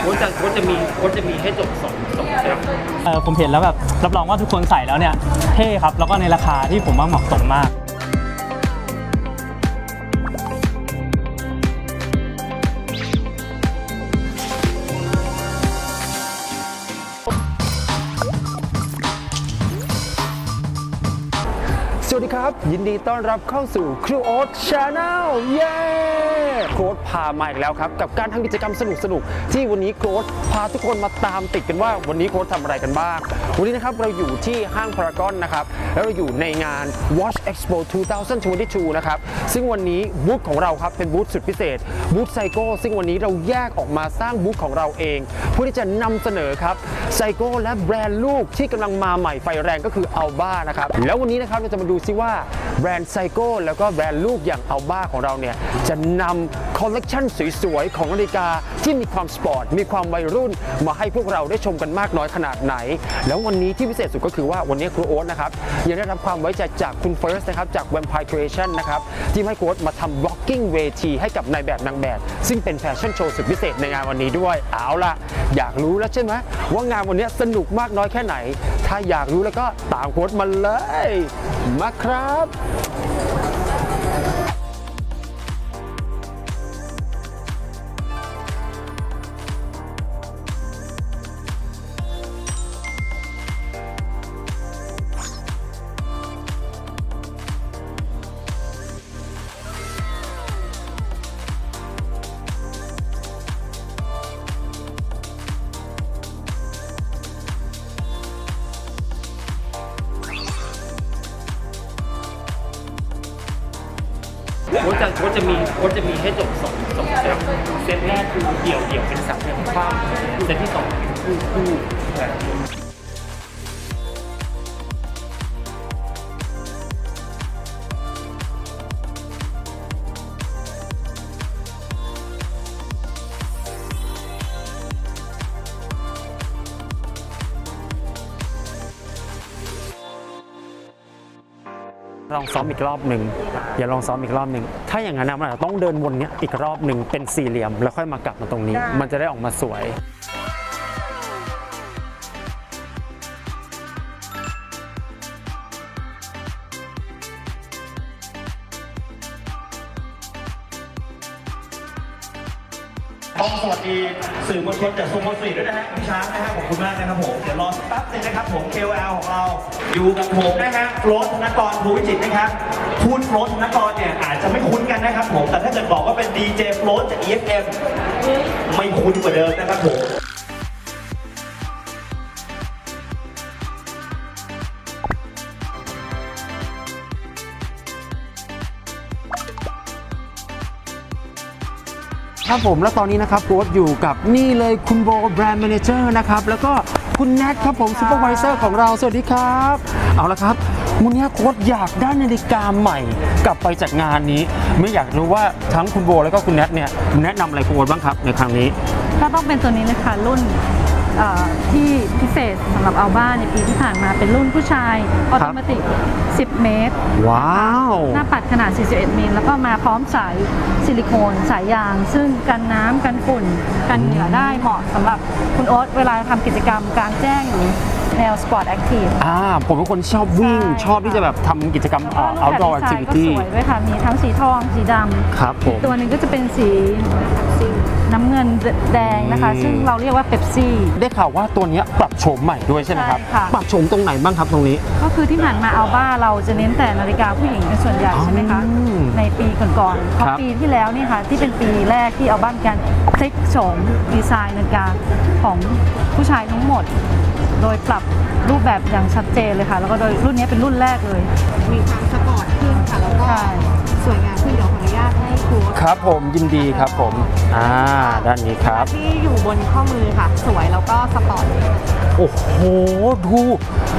โค้ชจะโค้ชจะมีโค้ชจะมีให้จบสองสองเซตเออผมเห็นแล้วแบบรับรองว่าทุกคนใส่แล้วเนี่ยเท่ครับแล้วก็ในราคาที่ผมว่าเหมาะสมมาก ยินดีต้อนรับเข้าสู่ครูโอ๊ตชาแนลเย้โค้ดพามาอีกแล้วครับ กับการทำกิจกรรมสนุกๆที่วันนี้โค้ดพาทุกคนมาตามติดกันว่า วันนี้โค้ดทำอะไรกันบ้าง วันนี้นะครับเราอยู่ที่ห้างพารากอนนะครับแล้วเราอยู่ในงาน Watch Expo 2022 นะครับ ซึ่งวันนี้บูธของเราครับเป็นบูธสุดพิเศษบูธไซโก้ซึ่งวันนี้เราแยกออกมาสร้างบูธของเราเองเพื่อที่จะนำเสนอครับไซโก้และแบรนด์ลูกที่กำลังมาใหม่ไฟแรงก็คืออัลบ้านะครับแล้ววันนี้นะครับเราจะมาดูซิว่าแบรนด์ไซโก้แล้วก็แบรนด์ลูกอย่างอัลบ้าของเราเนี่ย จะนำคอลเลกชันสวยๆ ของนาฬิกาที่มีความสปอร์ต มีความวัยรุ่นมาให้พวกเราได้ชมกันมากน้อยขนาดไหน แล้ววันนี้ที่พิเศษสุดก็คือว่าวันนี้ครูโอ๊ตนะครับ ยังได้รับความไว้ใจจากคุณเฟิร์สนะครับ จาก Vampire Creation นะครับ ที่ให้ครูโอ๊ตมาทำ blocking เวทีให้กับนายแบบนางแบบ ซึ่งเป็นแฟชั่นโชว์สุดพิเศษในงานวันนี้ด้วยเอาล่ะ อยากรู้แล้วใช่ไหมว่างานวันนี้สนุกมากน้อยแค่ไหน ถ้าอยากรู้แล้วก็ตามโค้ดมาเลยมาครับครับ จะโค้ชจะมีโค้ชจะมีให้จบสองสองเซตเซตแรกคือเดี่ยวเดี่ยวเป็นสามเหลี่ยมคว่ำเซตที่สองคือคู่คู่แบบ ลองซ้อมอีกรอบหนึ่งอย่าลองซ้อมอีกรอบหนึ่งถ้าอย่างนั้นนะมันอาจจะต้องเดินวนเนี้ยอีกรอบหนึ่งเป็นสี่เหลี่ยม แล้วค่อยมากลับมาตรงนี้ มันจะได้ออกมาสวย ต้องสวัสดีสื่อมวลชนจากซูโมสีด้วยนะฮะคุณช้างนะฮะขอบคุณมากนะครับผม เดี๋ยวรอสักแป๊บนึงนะครับผม KOL ของเราอยู่กับผมนะฮะโฟลตธนกรภูวิจิตรนะครับพูดโฟลตธนกรเนี่ยอาจจะไม่คุ้นกันนะครับผม แต่ถ้าเกิดบอกว่าเป็นดีเจโฟลตจาก EFM ไม่คุ้นกว่าเดิมนะครับผม ครับผมแล้วตอนนี้นะครับโค้ชอยู่กับนี่เลยคุณโบแบรนด์แม a เจอร์นะครับแล้วก็คุณแนทครับผมซูเปอร์วิเซอร์ของเราสวัสดีครับ เอาละครับวันนี้โค้ดอยากได้นาฬิกาใหม่ กลับไปจากงานนี้ ไม่อยากรู้ว่าทั้งคุณโบแล้วก็คุณแนทเนี่ยแนะนำอะไรโค้ดบ้างครับในครั้งนี้ ก็ต้องเป็นตัวนี้เลยค่ะรุ่น ที่พิเศษสำหรับอัลบ้าในปีที่ผ่านมาเป็นรุ่นผู้ชายออโตเมติก 10 เมตร ว้าว หน้าปัดขนาด 41มิลแล้วก็มาพร้อมสายซิลิโคนสายยาง ซึ่งกันน้ำกันฝุ่น กันเหงื่อได้เหมาะสำหรับคุณโอ๊ตเวลาทำกิจกรรมกลางแจ้งหรือ แนวสปอร์ตแอคทีฟอ่าผมเป็นคนชอบวิ่งใช่ชอบที่จะแบบทำกิจกรรม outdoor ดีไซน์ก็ activity สวยด้วยค่ะ มีทั้งสีทองสีดำครับผมตัวหนึ่งก็จะเป็นสีสีน้ำเงินแดงนะคะอืมซึ่งเราเรียกว่าเป๊ปซี่ ได้ข่าวว่าตัวเนี้ยปรับโฉมใหม่ด้วยใช่ไหมครับใช่ค่ะปรับโฉมตรงไหนบ้างครับตรงนี้ ก็คือที่ผ่านมาอัลบ้าเราจะเน้นแต่นาฬิกาผู้หญิงเป็นส่วนใหญ่ใช่ไหมคะอืมในปีก่อนๆพอครับปีที่แล้วเนี่ยค่ะที่เป็นปีแรกที่อัลบ้ามีการพลิกโฉมดีไซน์นาฬิกาของผู้ชายทั้งหมด โดยปรับ รูปแบบอย่างชัดเจนเลยค่ะ แล้วก็โดยรุ่นนี้เป็นรุ่นแรกเลย มีความสปอร์ตขึ้นค่ะแล้วก็ใช่ สวยงามขึ้นเดี๋ยวขออนุญาตให้ครูครับผมยินดีครับผมอ่าด้านนี้ครับ ที่อยู่บนข้อมือค่ะ สวยแล้วก็สปอร์ตโอ้โหดู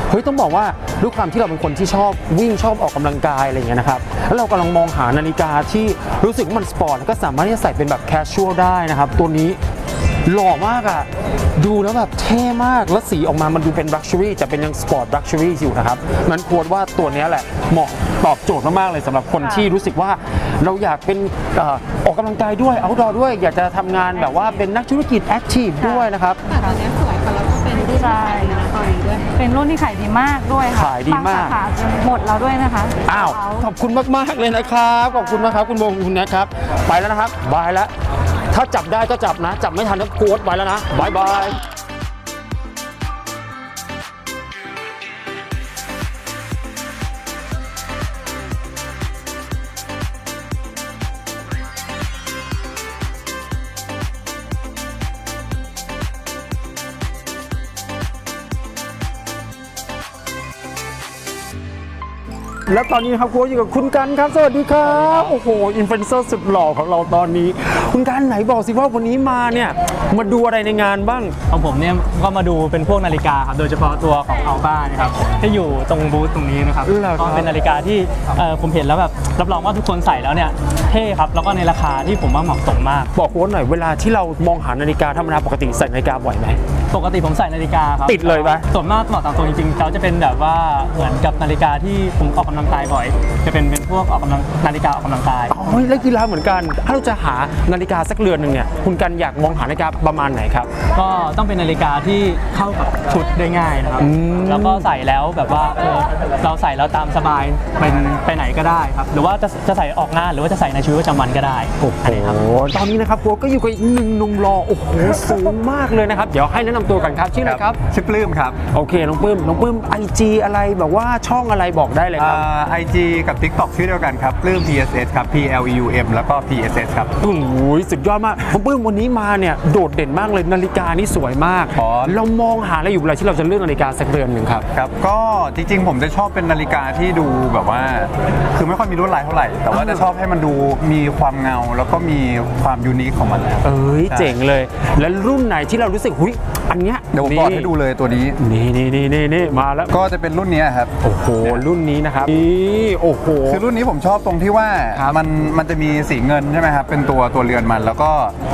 เฮ้ยต้องบอกว่าด้วยความที่เราเป็นคนที่ชอบวิ่งชอบออกกำลังกายอะไรอย่างเงี้ยนะครับแล้วเรากำลังมองหานาฬิกาที่รู้สึกว่ามันสปอร์ตแล้วก็สามารถที่จะใส่เป็นแบบแคชชวลได้นะครับ ตัวนี้ หล่อมากอะดูแล้วแบบเท่มาก แล้วสีออกมามันดูเป็น Luxury แต่เป็นยังสปอร์ต Luxury อยู่นะครับนั้นควรว่าตัวเนี้ยแหละเหมาะตอบโจทย์มากๆเลยสำหรับคนค่ะที่รู้สึกว่าเราอยากเป็นเอ่อออกอกกำลังกายด้วยเอาดอด้วย อยากจะทำงานแบบว่าเป็นนักธุรกิจแอคทีฟด้วยนะครับแต่ตอนนี้สวยค่ะแล้วก็เป็นรุ่นใช่ขายดีนะตอนนี้ด้วยเป็นรุ่นที่ขายดีมากด้วยค่ะขายดีมากบงสขาจะหมดแล้วด้วยนะคะอ้าวเขขอบคุณมากๆเลยนะครับขอบคุณมากครับคุณโบขอบคุณนะครับ ไปแล้วนะครับบายแล้ว ถ้าจับได้ก็จับนะ จับไม่ทันก็กวดไว้แล้วนะบายบาย แล้วตอนนี้นะครับครูอยู่กับคุณกันครับ สวัสดีครับโอ้โหอินฟลูเอนเซอร์สุดหล่อของเราตอนนี้ คุณกันไหนบอกสิว่าวันนี้มาเนี่ยมาดูอะไรในงานบ้าง ของผมเนี่ยก็มาดูเป็นพวกนาฬิกาครับโดยเฉพาะตัวของอัลบ้านะครับที่อยู่ตรงบูธตรงนี้นะครับเหรอครับ ก็เป็นนาฬิกาที่เอ่อผมเห็นแล้วแบบรับรองว่าทุกคนใส่แล้วเนี่ยเท่ครับแล้วก็ในราคาที่ผมว่าเหมาะสมมาก บอกโค้ชหน่อยเวลาที่เรามองหานาฬิกาธรรมดาปกติใส่นาฬิกาบ่อยไหม ปกติผมใส่นาฬิกาครับติดเลยปะ ส่วนมากบอกตามตรงจริงๆเขาจะเป็นแบบว่าเหมือนกับนาฬิกาที่ผมออกกำลังกายบ่อย จะเป็นเป็นพวกออกกำลังนาฬิกาออกกำลังกาย อ๋อเล่นกีฬาเหมือนกัน ถ้าเราจะหานาฬิกาสักเรือนหนึ่งเนี่ยคุณกันอยากมองหานาฬิกาประมาณไหนครับ ก็ต้องเป็นนาฬิกาที่เข้ากับชุดได้ง่ายนะครับ อืม แล้วก็ใส่แล้วแบบว่าเออเราใส่แล้วตามสบายเป็นไปไหนก็ได้ครับ หรือว่าจะจะใส่ออกงานหรือว่าจะใส่ในชีวิตประจำวันก็ได้โอ้โหตอนนี้นะครับโค้ชก็อยู่กับอีกหนึ่งหนุ่มรอโอ้โหสูงมากเลยนะครับ เดี๋ยวให้แนะนำตัวกันครับชื่ออะไรครับ ชื่อปลื้มครับ โอเค น้องปลื้ม น้องปลื้มไอจีอะไรแบบว่าช่องอะไรบอกได้เลยครับไอจีกับ TikTok ชื่อเดียวกันครับ ปลื้ม PSS ครับ P L E U M แล้วก็ PSS ครับโอ้โหสุดยอดมาก น้องปลื้มวันนี้มาเนี่ยโดดเด่นมากเลยนาฬิกานี่สวยมากอ๋อเรามองหาอะไรอยู่เวลาที่เราจะเลือกนาฬิกาสักเรือนหนึ่งครับ ครับ ก็จริงๆ ผมจะชอบเป็นนาฬิกาที่ดูแบบว่า คือไม่ค่อยมีลวดลายเท่าไหร่ แต่ว่าจะชอบให้มันดูมีความเงาแล้วก็มีความยูนิคของมันเอ้ยเจ๋งเลย แล้วรุ่นไหนที่เรารู้สึกหุย อันเนี้ยเดี๋ยวผมบอกให้ดูเลยตัวนี้ นี่นี่นี่นี่นี่มาแล้วก็จะเป็นรุ่นเนี้ยครับ โอ้โหรุ่นนี้นะครับนี่โอ้โห คือรุ่นนี้ผมชอบตรงที่ว่าครับมันมันจะมีสีเงินใช่ไหมครับ เป็นตัวตัวเรือนมันแล้วก็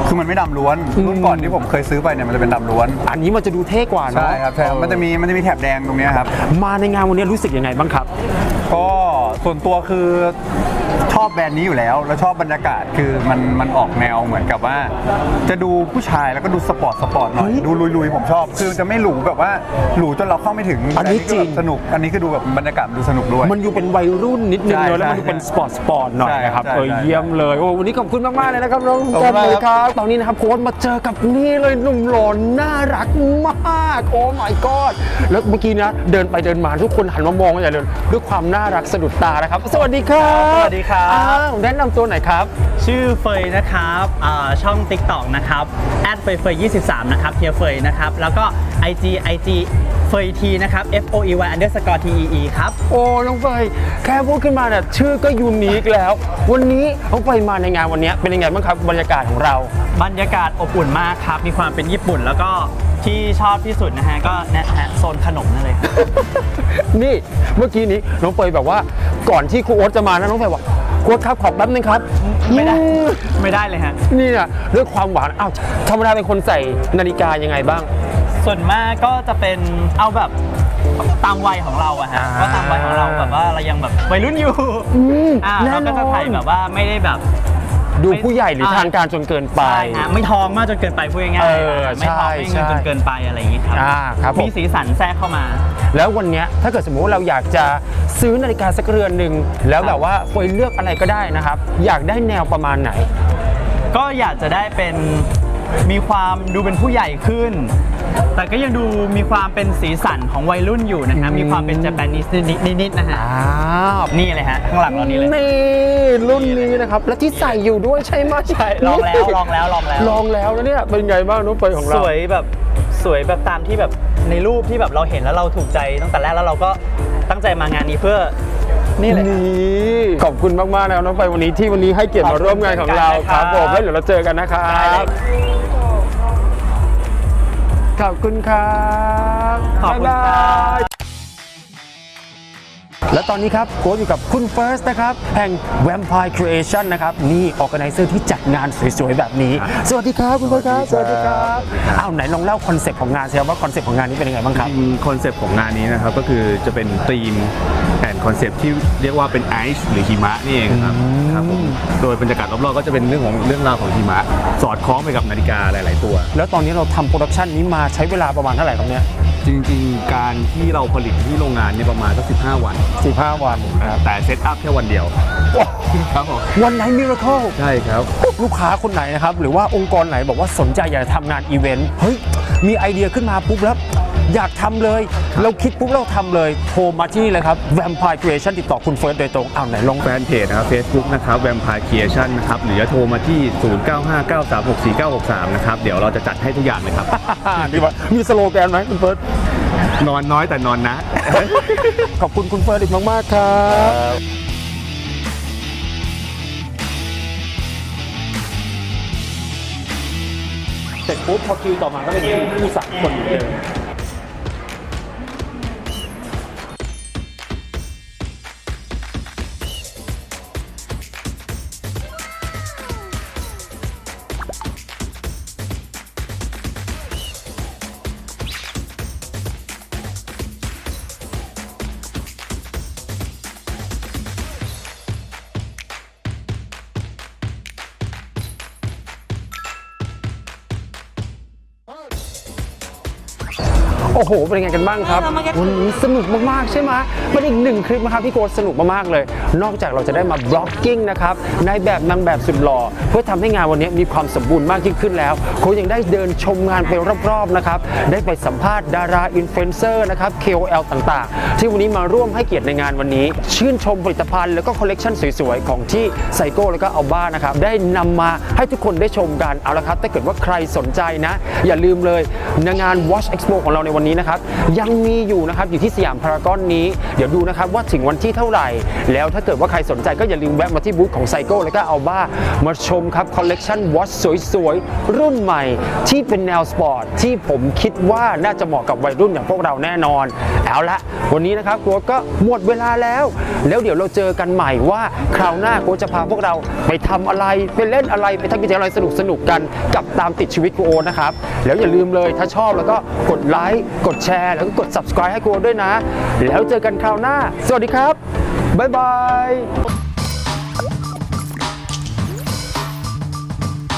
คือมันไม่ดำล้วนรุ่นก่อนที่ผมเคยซื้อไปเนี่ยมันจะเป็นดำล้วน อันนี้มันจะดูเท่กว่าเนอะใช่ครับใช่ครับมันจะมีมันจะมีแถบแดงตรงเนี้ยครับ มาในงานวันนี้รู้สึกยังไงบ้างครับ ก็ส่วนตัวคือ ชอบแบรนด์นี้อยู่แล้ว แล้วชอบบรรยากาศคือมันมันออกแนวเหมือนกับว่า จะดูผู้ชายแล้วก็ดูสปอร์ตสปอร์ตหน่อยเฮ้ยดูลุยๆผมชอบ คือจะไม่หรูแบบว่าหรูจนเราเข้าไม่ถึงอันนี้แต่คือจริงแบบสนุก อันนี้คือดูแบบบรรยากาศมันดูสนุกด้วย มันอยู่เป็นวัยรุ่นนิดนึงใช่เลยแล้วมันใช่ดูเป็นสปอร์ตสปอร์ตหน่อยใช่นะครับใช่เออใช่เยี่ยมเลยโอ้วันนี้ขอบคุณมากๆเลยนะครับน้องขอบกัคุนณมากเลยครับครับ ตอนนี้นะครับโค้ชมาเจอกับนี่เลยหนุ่มหล่อน่ารักมาก โอ้ my god แล้วเมื่อกี้นะเดินไปเดินมาทุกคนหันมามองกันใหญ่เลยด้วยความน่ารักสะดุดตานะครับ สวัสดีครับ สวัสดีครับอ้าวแนะนำตัวหน่อยครับ ชื่อเฟยนะครับอ่าช่อง TikTok นะครับแอดเฟยเฟย23 นะครับเฮียเฟยนะครับ แล้วก็ IG IG เฟยทีนะครับ F O E Y underscore T E E ครับ โอ้น้องเฟยแค่พูดขึ้นมาเนี่ยชื่อก็ยูนิคแล้ว วันนี้น้องเฟยมาในงานวันนี้เป็นยังไงบ้างครับบรรยากาศของเรา บรรยากาศอบอุ่นมากครับ มีความเป็นญี่ปุ่น แล้วก็ ที่ชอบที่สุดนะฮะก็เนะฮะโซนขนมนั่นเลยครับ นี่เมื่อกี้นี้น้องเฟยแบบว่าก่อนที่ครูโอ๊ตจะมานะน้องเฟยบอกครูโอ๊ตครับขอแป๊บนึงครับไม่ได้อืมไม่ได้เลยฮะ นี่เนี่ยด้วยความหวานอ้าวธรรมดาเป็นคนใส่นาฬิกายังไงบ้าง ส่วนมากก็จะเป็นเอาแบบตามวัยของเราอะฮะอ่า ก็ตามวัยของเราแบบว่าเรายังแบบวัยรุ่นอยู่อืมอ่าแน่เรานก็อจะถ่ายนแบบว่าไม่ได้แบบ ดูผู้ใหญ่หรืออ่าทางการจนเกินไป ใช่ฮะไม่ทองมากจนเกินไปพูดง่ายเออๆไม่ทองไม่ใช่เงินจนเกินไปอะไรอย่างงี้ครับอ่าครับผม มีสีสันแทรกเข้ามา แล้ววันเนี้ยถ้าเกิดสมมติว่าเราอยากจะซื้อนาฬิกาสักเรือนหนึ่งแล้วแบบว่าเฟยเลือกอะไรก็ได้นะครับ อยากได้แนวประมาณไหน ก็อยากจะได้เป็น มีความดูเป็นผู้ใหญ่ขึ้น แต่ก็ยังดูมีความเป็นสีสันของวัยรุ่นอยู่นะฮะอืมมีความเป็น Japanese นิดๆนะฮะอ้าวนี่เลยฮะข้างหลังเรานี่เลย นี่รุ่นนี้นะครับ และที่ใส่อยู่ด้วยใช่ไหมใช่ลองแล้วลองแล้วลองแล้ว ลองแล้วแล้วเนี่ยเป็นไงบ้างน้องเฟยของสเรา วยแบบสวยแบบตามที่แบบในรูปที่แบบเราเห็นแล้วเราถูกใจตั้งแต่แรกแล้วเราก็ตั้งใจมางานนี้เพื่อ นี่เลยนี่ขอบคุณมากๆนะครับน้องเฟยวันนี้ที่วันนี้ให้เกียรติมาร่วมงานของเราขอบคุณครับครับผมแล้วเดี๋ยวเราเจอกันนะครัได้เลยบขอบคุณครับขอบคุณครับ บ๊ายบาย และตอนนี้ครับโค้ชอยู่กับคุณเฟิร์สนะครับแห่ง Vampire Creation นะครับนี่ออแกไนเซอร์ที่จัดงานสวยๆ แบบนี้ สวัสดีครับคุณเฟิร์สครับสวัสดีครับอ้าวไหนลองเล่าคอนเซปต์ของงานสิครับว่าคอนเซปต์ของงานนี้เป็นยังไงบ้างครับจริงๆคอนเซปต์ของงานนี้นะครับก็คือจะเป็นธีมแอนคอนเซปต์ที่เรียกว่าเป็นไอซ์หรือหิมะนี่เองครับครับผมโดยบรรยากาศรอบๆก็จะเป็นเรื่องของเรื่องราวของหิมะ สอดคล้องไปกับนาฬิกาหลาย ๆ ตัว แล้วตอนนี้เราทำโปรดักชันนี้มาใช้เวลาประมาณเท่าไหร่ครับเนี่ย จริงๆ การที่เราผลิตที่โรงงานเนี่ยประมาณสัก15 วัน 15 วันครับแต่เซตอัพแค่วันเดียวครับผมวันไหนมิราเคิลใช่ครับ ลูกค้าคนไหนนะครับ หรือว่าองค์กรไหนบอกว่าสนใจอยากจะทำงานอีเวนต์เฮ้ยมีไอเดียขึ้นมาปุ๊บแล้ว อยากทำเลย เราคิดปุ๊บเราทำเลย โทรมาที่นี่เลยครับ Vampire Creation ติดต่อคุณเฟิร์สโดยตรงอ้าวไหนลองแฟนเพจนะครับ Facebook นะครับ Vampire Creation นะครับหรือจะโทรมาที่ 0959364963 นะครับ เดี๋ยวเราจะจัดให้ทุกอย่างเลยครับดีว่ามีสโลแกนไหมคุณเฟิร์สนอนน้อยแต่นอนนะ ขอบคุณคุณเฟิร์สอีกมาก ๆ ครับเสร็จปุ๊บพอคิวต่อมาก็เป็นคิวผู้สามคนเหมือนเดิม โอ้โห เป็นยังไงกันบ้างครับวันนี้สนุกมากๆ ใช่ไหมเป็นอีกหนึ่งคลิปนะครับที่โกสนุกมากๆเลย นอกจากเราจะได้มาบล็อกกิ้งนะครับในแบบนางแบบสุดหล่อเพื่อทำให้งานวันนี้มีความสมบูรณ์มากยิ่งขึ้นแล้วโค้ชยังได้เดินชมงานไปรอบๆนะครับได้ไปสัมภาษณ์ดาราอินฟลูเอนเซอร์นะครับ KOL ต่างๆ ที่วันนี้มาร่วมให้เกียรติในงานวันนี้ ชื่นชมผลิตภัณฑ์แล้วก็คอลเลกชันสวยๆของที่ไซโก้แล้วก็อัลบ้านะครับได้นำมาให้ทุกคนได้ชมกันเอาละครับถ้าเกิดว่าใครสนใจนะ อย่าลืมเลยในงาน Watch Expo ของเราในวันนี้นะครับยังมีอยู่นะครับอยู่ที่สยามพารากอนนี้ เดี๋ยวดูนะครับว่าถึงวันที่เท่าไหร่ แล้วถ้าเกิดว่าใครสนใจก็อย่าลืมแวะมาที่บูธของไซโก้แล้วก็เอัลบ้ามาชมครับคอลเลกชัน Watch สวยๆ รุ่นใหม่ที่เป็นแนวสปอร์ตที่ผมคิดว่าน่าจะเหมาะกับวัยรุ่นอย่างพวกเราแน่นอน เอาละวันนี้นะครับโค้ชก็หมดเวลาแล้ว แล้วเดี๋ยวเราเจอกันใหม่ว่าคราวหน้าโค้ชจะพาพวกเราไปทำอะไรไปเล่นอะไรไปทำกิจกรรมอะไรสนุกๆกันกับตามติดชีวิตครูโอตนะครับแล้วอย่าลืมเลยถ้าชอบแล้วก็กดไลค์กดแชร์แล้วก็กด subscribe ให้กูด้วยนะ แล้วเจอกันคราวหน้า สวัสดีครับ บ๊ายบาย